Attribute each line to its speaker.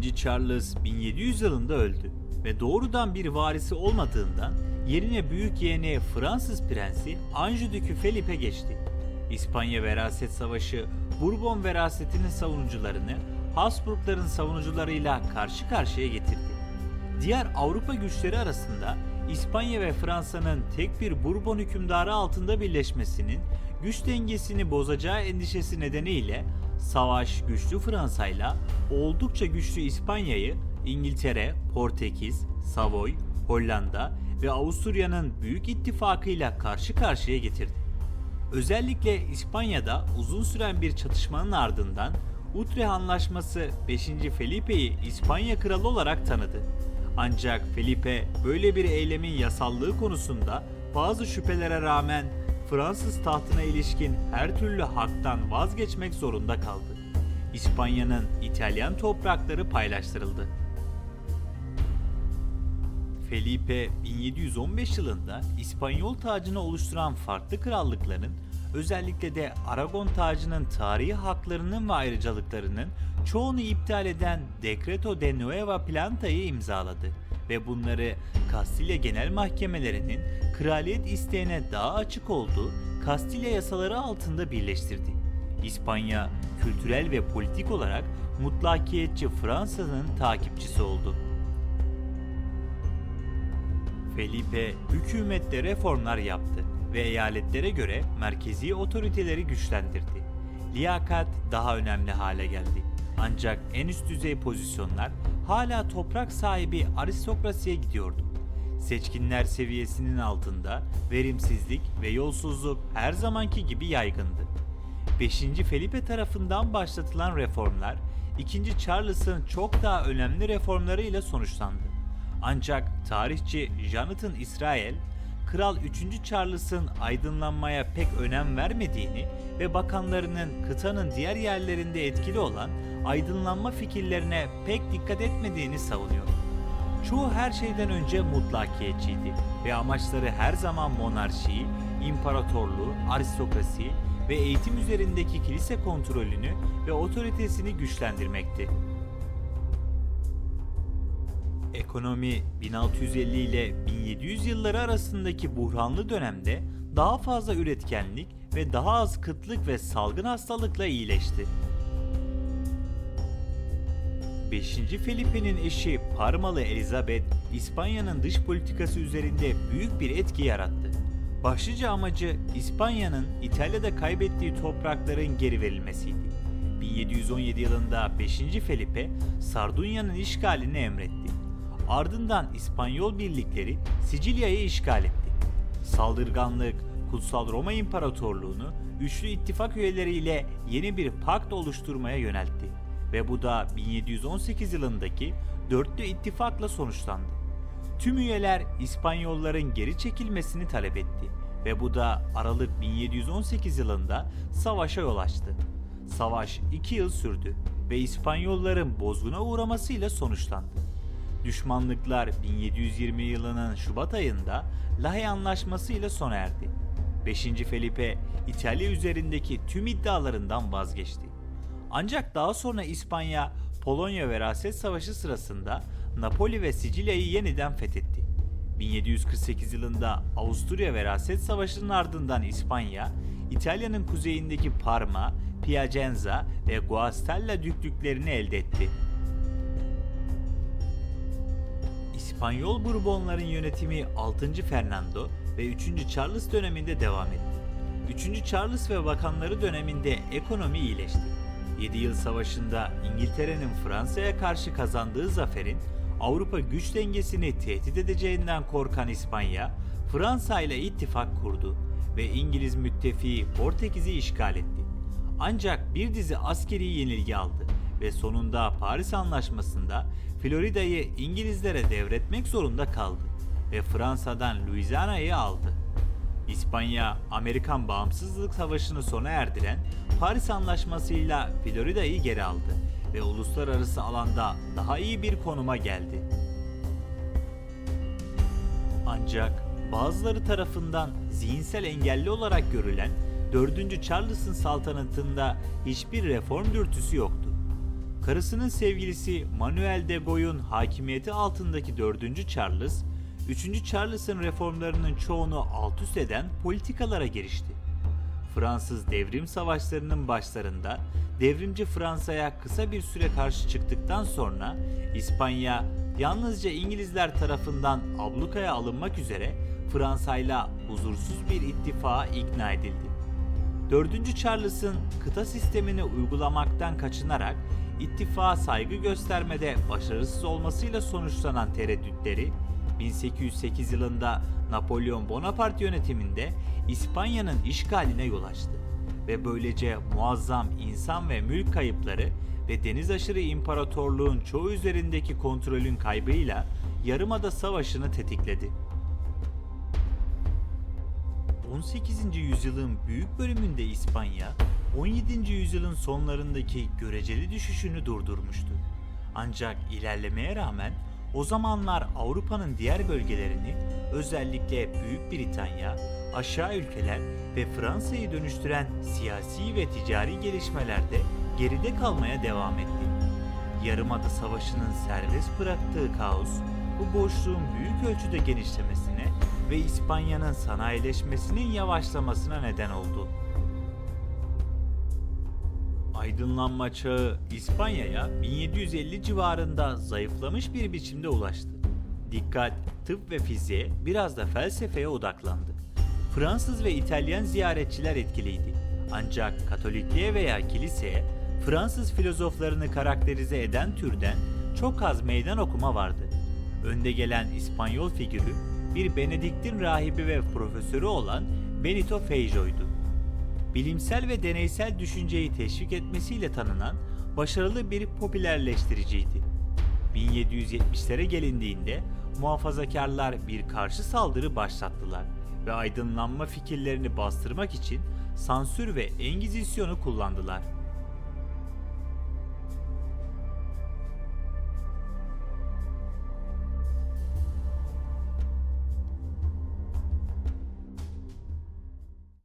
Speaker 1: 2. Charles 1700 yılında öldü ve doğrudan bir varisi olmadığından yerine büyük yeğeni Fransız prensi Anjou Felipe geçti. İspanya Veraset Savaşı Bourbon verasetinin savunucularını Habsburgların savunucularıyla karşı karşıya getirdi. Diğer Avrupa güçleri arasında İspanya ve Fransa'nın tek bir Bourbon hükümdarı altında birleşmesinin güç dengesini bozacağı endişesi nedeniyle savaş güçlü Fransa'yla oldukça güçlü İspanya'yı İngiltere, Portekiz, Savoy, Hollanda ve Avusturya'nın büyük ittifakıyla karşı karşıya getirdi. Özellikle İspanya'da uzun süren bir çatışmanın ardından Utrecht Anlaşması 5. Felipe'yi İspanya kralı olarak tanıdı. Ancak Felipe böyle bir eylemin yasallığı konusunda bazı şüphelere rağmen Fransız tahtına ilişkin her türlü haktan vazgeçmek zorunda kaldı. İspanya'nın İtalyan toprakları paylaştırıldı. Felipe 1715 yılında İspanyol tacını oluşturan farklı krallıkların özellikle de Aragon tacının tarihi haklarının ve ayrıcalıklarının çoğunu iptal eden Decreto de Nueva Planta'yı imzaladı ve bunları Kastilya Genel Mahkemelerinin kraliyet isteğine daha açık olduğu Kastilya yasaları altında birleştirdi. İspanya kültürel ve politik olarak mutlakiyetçi Fransa'nın takipçisi oldu. Felipe hükümette reformlar yaptı ve eyaletlere göre merkezi otoriteleri güçlendirdi. Liyakat daha önemli hale geldi. Ancak en üst düzey pozisyonlar hala toprak sahibi aristokrasiye gidiyordu. Seçkinler seviyesinin altında verimsizlik ve yolsuzluk her zamanki gibi yaygındı. 5. Felipe tarafından başlatılan reformlar 2. Charles'ın çok daha önemli reformlarıyla sonuçlandı. Ancak tarihçi Jonathan Israel, Kral 3. Charles'ın aydınlanmaya pek önem vermediğini ve bakanlarının kıtanın diğer yerlerinde etkili olan aydınlanma fikirlerine pek dikkat etmediğini savunuyor. Çoğu her şeyden önce mutlakiyetçiydi ve amaçları her zaman monarşiyi, imparatorluğu, aristokrasi ve eğitim üzerindeki kilise kontrolünü ve otoritesini güçlendirmekti. Ekonomi 1650 ile 1700 yılları arasındaki buhranlı dönemde daha fazla üretkenlik ve daha az kıtlık ve salgın hastalıkla iyileşti. 5. Felipe'nin eşi Parmalı Elizabeth, İspanya'nın dış politikası üzerinde büyük bir etki yarattı. Başlıca amacı İspanya'nın İtalya'da kaybettiği toprakların geri verilmesiydi. 1717 yılında 5. Felipe, Sardunya'nın işgalini emretti. Ardından İspanyol birlikleri Sicilya'yı işgal etti. Saldırganlık, Kutsal Roma İmparatorluğunu üçlü ittifak üyeleriyle yeni bir pakt oluşturmaya yöneltti ve bu da 1718 yılındaki dörtlü ittifakla sonuçlandı. Tüm üyeler İspanyolların geri çekilmesini talep etti ve bu da Aralık 1718 yılında savaşa yol açtı. Savaş 2 yıl sürdü ve İspanyolların bozguna uğramasıyla sonuçlandı. Düşmanlıklar 1720 yılının Şubat ayında Lahey Anlaşması ile sona erdi. 5. Felipe İtalya üzerindeki tüm iddialarından vazgeçti. Ancak daha sonra İspanya, Polonya Veraset Savaşı sırasında Napoli ve Sicilya'yı yeniden fethetti. 1748 yılında Avusturya Veraset Savaşı'nın ardından İspanya, İtalya'nın kuzeyindeki Parma, Piacenza ve Guastalla düklüklerini elde etti. İspanyol Bourbonların yönetimi 6. Fernando ve 3. Charles döneminde devam etti. 3. Charles ve bakanları döneminde ekonomi iyileşti. 7 yıl savaşında İngiltere'nin Fransa'ya karşı kazandığı zaferin Avrupa güç dengesini tehdit edeceğinden korkan İspanya, Fransa ile ittifak kurdu ve İngiliz müttefiği Portekiz'i işgal etti. Ancak bir dizi askeri yenilgi aldı ve sonunda Paris Anlaşması'nda Florida'yı İngilizlere devretmek zorunda kaldı ve Fransa'dan Louisiana'yı aldı. İspanya, Amerikan Bağımsızlık Savaşı'nı sona erdiren Paris Anlaşması'yla Florida'yı geri aldı ve uluslararası alanda daha iyi bir konuma geldi. Ancak bazıları tarafından zihinsel engelli olarak görülen 4. Charles'ın saltanatında hiçbir reform dürtüsü yoktu. Karısının sevgilisi Manuel de Goy'un hakimiyeti altındaki 4. Charles, 3. Charles'ın reformlarının çoğunu alt üst eden politikalara girişti. Fransız devrim savaşlarının başlarında devrimci Fransa'ya kısa bir süre karşı çıktıktan sonra İspanya yalnızca İngilizler tarafından ablukaya alınmak üzere Fransa'yla huzursuz bir ittifağa ikna edildi. 4. Charles'ın kıta sistemini uygulamaktan kaçınarak ittifağa saygı göstermede başarısız olmasıyla sonuçlanan tereddütleri 1808 yılında Napolyon Bonaparte yönetiminde İspanya'nın işgaline yol açtı ve böylece muazzam insan ve mülk kayıpları ve deniz aşırı imparatorluğun çoğu üzerindeki kontrolün kaybıyla Yarımada Savaşı'nı tetikledi. 18. yüzyılın büyük bölümünde İspanya, 17. yüzyılın sonlarındaki göreceli düşüşünü durdurmuştu. Ancak ilerlemeye rağmen o zamanlar Avrupa'nın diğer bölgelerini özellikle Büyük Britanya, aşağı ülkeler ve Fransa'yı dönüştüren siyasi ve ticari gelişmelerde geride kalmaya devam etti. Yarımada Savaşı'nın serbest bıraktığı kaos, bu boşluğun büyük ölçüde genişlemesine ve İspanya'nın sanayileşmesinin yavaşlamasına neden oldu. Aydınlanma çağı İspanya'ya 1750 civarında zayıflamış bir biçimde ulaştı. Dikkat tıp ve fiziğe biraz da felsefeye odaklandı. Fransız ve İtalyan ziyaretçiler etkiliydi. Ancak Katolikliğe veya kiliseye Fransız filozoflarını karakterize eden türden çok az meydan okuma vardı. Önde gelen İspanyol figürü bir Benediktin rahibi ve profesörü olan Benito Feijo'ydu. Bilimsel ve deneysel düşünceyi teşvik etmesiyle tanınan başarılı bir popülerleştiriciydi. 1770'lere gelindiğinde muhafazakarlar bir karşı saldırı başlattılar ve aydınlanma fikirlerini bastırmak için sansür ve engizisyonu kullandılar.